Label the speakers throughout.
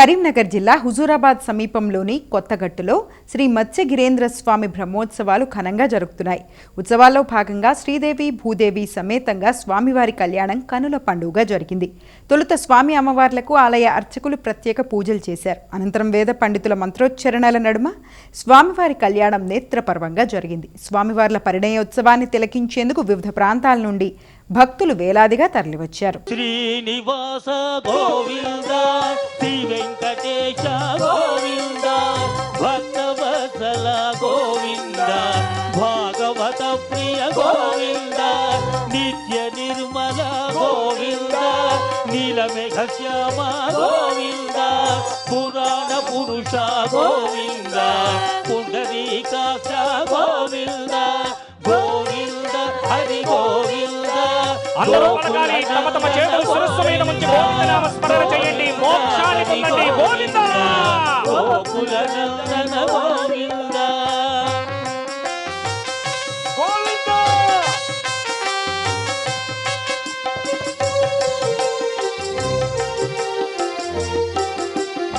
Speaker 1: కరీంనగర్ జిల్లా హుజూరాబాద్ సమీపంలోని కొత్తగట్టులో శ్రీ మత్స్యగిరేంద్ర స్వామి బ్రహ్మోత్సవాలు ఘనంగా జరుగుతున్నాయి. ఉత్సవాల్లో భాగంగా శ్రీదేవి భూదేవి సమేతంగా స్వామివారి కళ్యాణం కనుల పండుగ జరిగింది. తొలుత స్వామి అమ్మవార్లకు ఆలయ అర్చకులు ప్రత్యేక పూజలు చేశారు. అనంతరం వేద పండితుల మంత్రోచ్చరణల నడుమ స్వామివారి కళ్యాణం నేత్రపర్వంగా జరిగింది. స్వామివార్ల పరిణయోత్సవాన్ని తిలకించేందుకు వివిధ ప్రాంతాల నుండి భక్తులు వేలాదిగా తరలివచ్చారు.
Speaker 2: శ్రీనివాస గోవింద ప్రియ గోవింద నిత్య నిర్మల గోవింద నీలమేఘ శ్యామ గోవింద పురాణ పురుష గోవింద పుండరీకాక్ష గోవింద గోవింద హరి గోవింద
Speaker 3: అందరూ పలకాలి తమ తమ చేతులు శిరస్సు మీద ఉంచి గోవిందనామ స్మరణ చేయండి మోక్షాన్ని పొందండి గోవింద
Speaker 2: గోకుల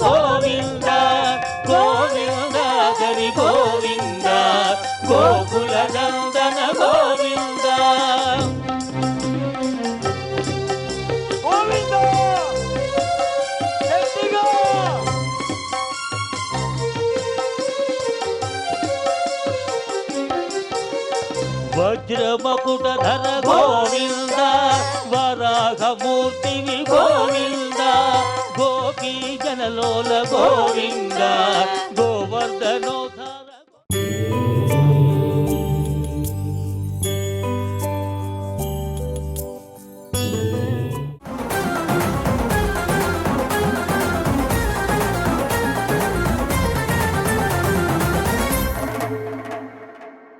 Speaker 2: గోవింద గోవింద హరి గోవింద గోవింద.
Speaker 3: గట్టిగా!
Speaker 2: వజ్రమకుటధర గోవింద వరాహమూర్తివి గోవింద గోపీ జనలోల గోవింద గోవర్ధనోధార